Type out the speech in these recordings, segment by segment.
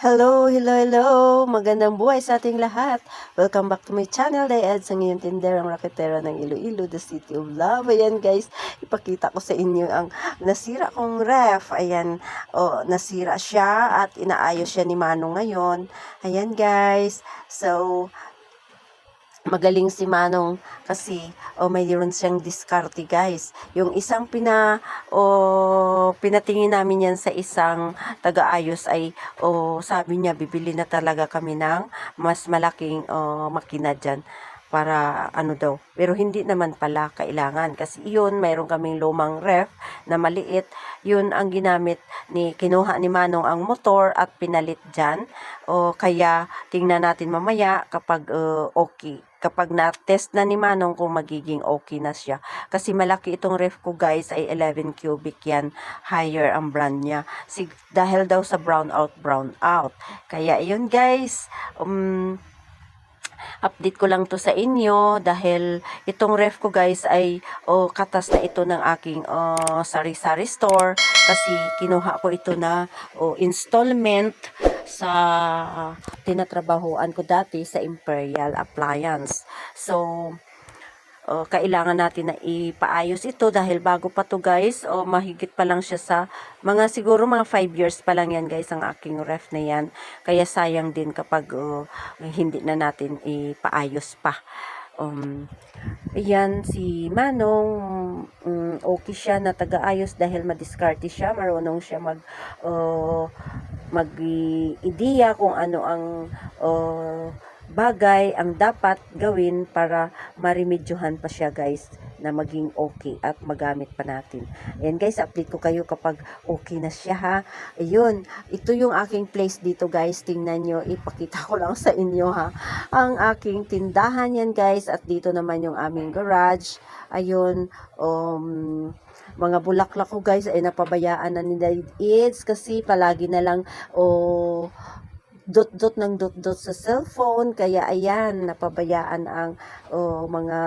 Hello, hello, hello! Magandang buhay sa ating lahat. Welcome back to my channel, Dayad sa ngayon tinderang raketera ng Iloilo, the city of love. Ayan guys, ipakita ko sa inyo ang nasira kong ref. Ayan, oh, nasira siya at inaayos siya ni Manong ngayon. Ayan guys, so magaling si Manong kasi oh, mayroon siyang diskarte guys. Yung isang pina oh, pinatingin namin yan sa isang taga-ayos ay oh, sabi niya bibili na talaga kami ng mas malaking oh, makina dyan para ano daw. Pero hindi naman pala kailangan kasi yun, mayroon kaming lumang ref na maliit. Yun ang ginamit ni kinuha ni Manong ang motor at pinalit dyan. O kaya tingnan natin mamaya kapag uh, okay kapag na-test na ni Manong kung magiging okay na siya. Kasi malaki itong ref ko guys ay 11 cubic yan. Higher ang brand niya. Si, dahil daw sa brown out, brown out. Kaya yun guys, um, update ko lang to sa inyo dahil itong ref ko guys ay oh, katas na ito ng aking oh, sari-sari store kasi kinuha ko ito na oh, installment sa tinatrabahoan ko dati sa Imperial Appliance. So, uh, kailangan natin na ipaayos ito dahil bago pa to guys. O mahigit pa lang siya sa mga siguro mga 5 years pa lang yan guys ang aking ref na yan. Kaya sayang din kapag uh, hindi na natin ipaayos pa. Um, Ayan, si Manong, um, okay siya na taga-ayos dahil madiskarte siya, marunong siya mag, uh, mag-ideya kung ano ang uh, bagay ang dapat gawin para marimedyohan pa siya guys na maging okay at magamit pa natin. Ayan guys, update ko kayo kapag okay na siya ha. Ayun, ito yung aking place dito guys. Tingnan nyo, ipakita ko lang sa inyo ha. Ang aking tindahan yan guys at dito naman yung aming garage. Ayun, um, mga bulaklak ko guys ay napabayaan na ni David Eads kasi palagi na lang oh, dot-dot ng dot-dot sa cellphone. Kaya ayan, napabayaan ang oh, mga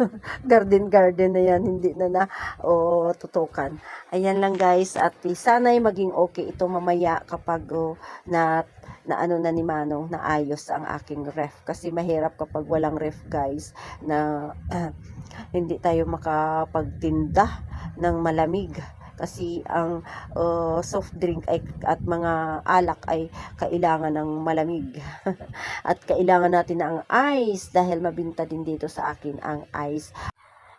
garden-garden na yan. Hindi na na oh, tutukan. Ayan lang guys. At sana'y maging okay ito mamaya kapag oh, na na ano na ni Manong na ayos ang aking ref kasi mahirap kapag walang ref guys na uh, hindi tayo makapagtinda ng malamig kasi ang uh, soft drink ay, at mga alak ay kailangan ng malamig. At kailangan natin ng ice dahil mabinta din dito sa akin ang ice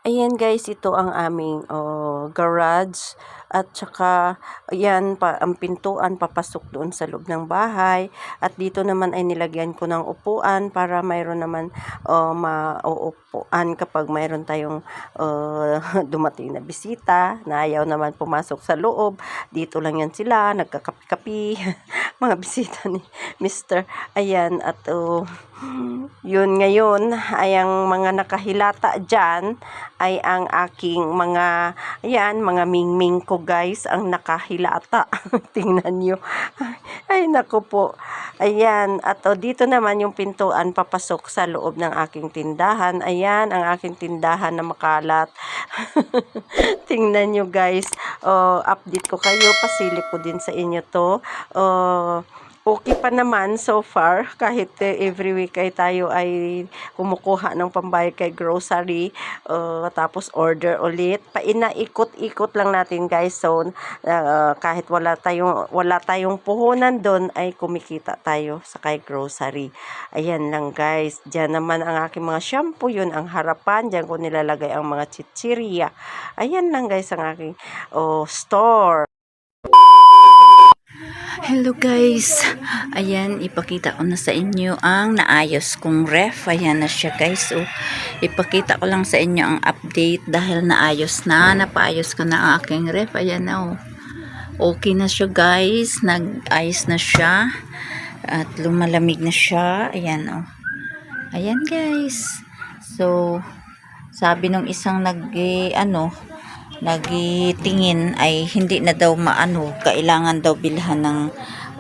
Ayan guys, ito ang aming oh, garage at saka ayan pa ang pintuan papasok doon sa loob ng bahay at dito naman ay nilagyan ko ng upuan para mayroon naman oh, mauupuan kapag mayroon tayong oh, dumating na bisita na ayaw naman pumasok sa loob. Dito lang yan sila, nagkakapi-kapi mga bisita ni Mr. Ayan at oh, yun ngayon ay ang mga nakahilata dyan ay ang aking mga ayan mga mingming ko guys ang nakahilata. Tingnan nyo. Ay nako po. Ayan at oh, dito naman yung pintuan papasok sa loob ng aking tindahan. Ayan ang aking tindahan na makalat. Tingnan nyo guys. Oh, update ko kayo. Pasilip ko din sa inyo to. Oh, okay pa naman so far. Kahit uh, every week ay tayo ay kumukuha ng pambayad kay grocery uh, tapos order ulit. Painaikot-ikot lang natin guys. So uh, kahit wala tayong wala tayong puhunan doon ay kumikita tayo sa kay grocery. Ayan lang guys. Diyan naman ang aking mga shampoo. Yun ang harapan. Diyan ko nilalagay ang mga chichirya. Ayan lang guys ang aking oh, store Hello guys! Ayan, ipakita ko na sa inyo ang naayos kong ref. Ayan na siya guys. So, ipakita ko lang sa inyo ang update dahil naayos na. Napaayos ko na ang aking ref. Ayan na oh. Okay na siya guys. Nag-ayos na siya. At lumalamig na siya. Ayan oh. Ayan guys. So, sabi nung isang nag, eh, ano, nagitingin ay hindi na daw maano, kailangan daw bilhan ng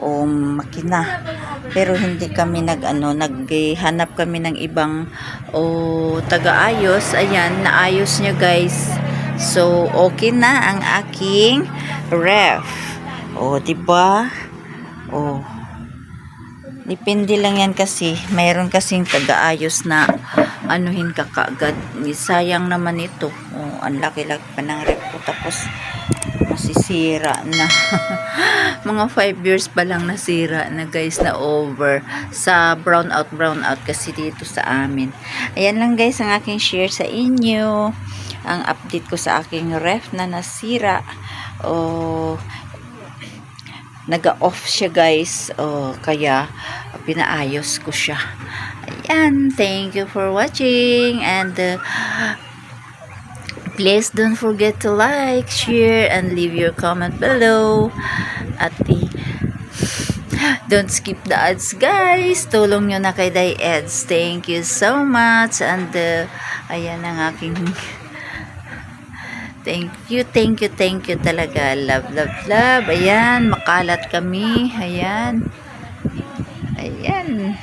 um, makina. Pero hindi kami nag ano, naghanap kami ng ibang o taga-ayos. Ayan, naayos niya guys. So, okay na ang aking ref. O, di ba? O, Depende lang yan kasi. Mayroon kasing taga-ayos na anuhin ka kaagad. Sayang naman ito. Oh, ang laki-laki pa ng rep ko. Tapos masisira na. Mga 5 years pa lang nasira na guys na over sa brown out brown out kasi dito sa amin. Ayan lang guys ang aking share sa inyo. Ang update ko sa aking ref na nasira. Oh, naga-off siya guys. Oh, kaya pinaayos ko siya. Ayan, thank you for watching and uh, please don't forget to like, share and leave your comment below. At i- don't skip the ads guys. Tulong nyo na kay Day Eds. Thank you so much and uh, ayan ang aking Thank you, thank you, thank you talaga. Love, love, love. Ayan, makalat kami. Ayan. Ayan.